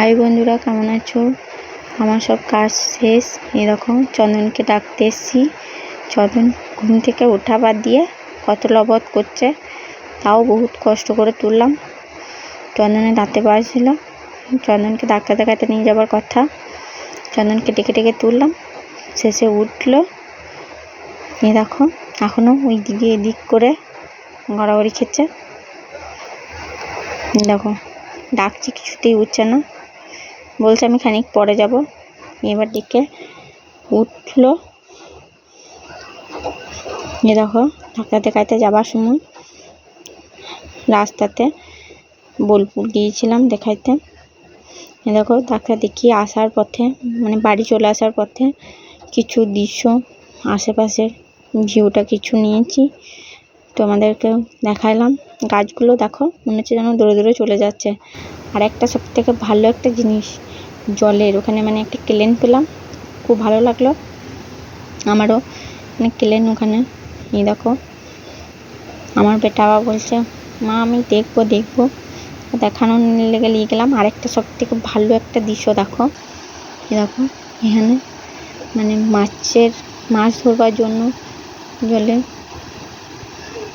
High বন্ধুরা, কেমন আছো? আমার সব কাজ শেষ। এরকম চন্দনকে ডাকতে এসেছি। চন্দন ঘুম থেকে ওঠা বাদ দিয়ে কত লবত করছে, তাও বহুত কষ্ট করে তুললাম। চন্দনের দাঁতে পারছিল চন্দনকে ডাক্তার দেখাতে নিয়ে যাবার কথা, চন্দনকে ডেকে ডেকে তুললাম। শেষে উঠল। এ দেখো এখনও ওই দিকে এদিক করে গড়াগড়ি খেচ্ছে। দেখো, ডাকছি কিছুতেই উঠছে না। বলছে আমি খানিক পরে যাব। এবার দিকে উঠল। এ দেখো ডাক্তার দেখাইতে যাবার সময় রাস্তাতে বোলপুর গিয়েছিলাম দেখাইতে। এ দেখো ডাক্তার দেখিয়ে আসার পথে মানে বাড়ি চলে আসার পথে কিছু দৃশ্য, আশেপাশের ভিউটা কিছু নিয়েছি। তোমাদেরকেও দেখাইলাম। গাছগুলো দেখো, মনে হচ্ছে যেন দূরে দূরে চলে যাচ্ছে। আর একটা সব থেকে ভালো একটা জিনিস, জলের, ওখানে মানে একটা কেলেন পেলাম, খুব ভালো লাগল। আমারও মানে কেলেন ওখানে, এই দেখো। আমার বেটা আবার বলছে, মা, আমি দেখব দেখব। দেখানোর লেগে নিয়ে গেলাম। আরেকটা সব থেকে ভালো একটা দৃশ্য দেখো, এই দেখো, এখানে মানে মাছের, মাছ ধরবার জন্য জলে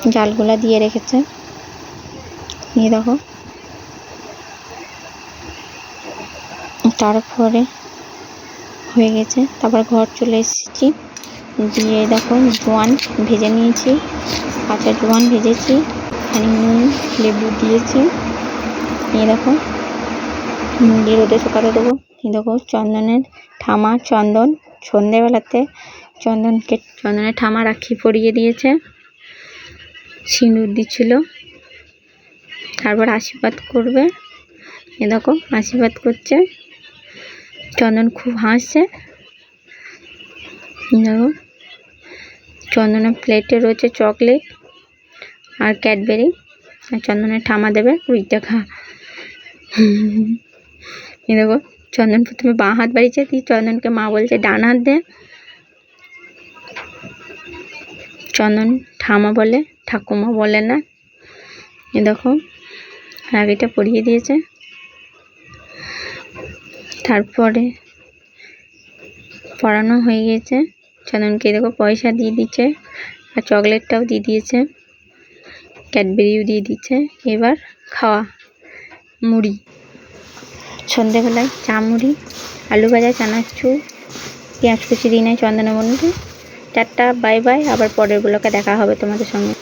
জালগুলা দিয়ে রেখেছে। এই দেখো। তারপরে হয়ে গেছে। তারপর ঘর চলে এসেছি। দিয়ে দেখো জোয়ান ভেজে নিয়েছি। কাঁচা জোয়ান ভেজেছি। এখানে নুন, লেবু দিয়েছি। এই দেখো দিয়ে রোদে শুকাতে দেবো। এই দেখো চন্দনের ঠামা, চন্দন। সন্ধেবেলাতে চন্দনকে, চন্দনের ঠামা রাখি পরিয়ে দিয়েছে। সিঁদুর দিচ্ছিল। তারপর আশীর্বাদ করবে। এ দেখো, আশীর্বাদ করছে। চন্দন খুব হাসছে। দেখো, চন্দনের প্লেটে রয়েছে চকলেট আর ক্যাডবেরি আর চন্দনের ঠামা দেবে। ওইটা খা এ দেখো, চন্দন প্রথমে বাঁ হাত বাড়িয়েছে দিয়ে চন্দনকে মা বলছে, ডান হাত দে। চন্দন ঠামা বলে, ঠাকুমা বলে না। এ দেখো রাগিটা পরিয়ে দিয়েছে। তারপরে পড়ানো হয়ে গিয়েছে চন্দনকে দেখো পয়সা দিয়ে দিচ্ছে আর চকলেটটাও দিয়ে দিয়েছে। ক্যাডবেরিও দিয়ে দিচ্ছে। এবার খাওয়া মুড়ি। সন্ধেবেলায় চা মুড়ি, আলু ভাজা, চানাচুর, পেঁয়াজ কুচি দিই চন্দনের বন্ধু চারটা বাই বাই। আবার পরের ব্লকে দেখা হবে তোমাদের সঙ্গে।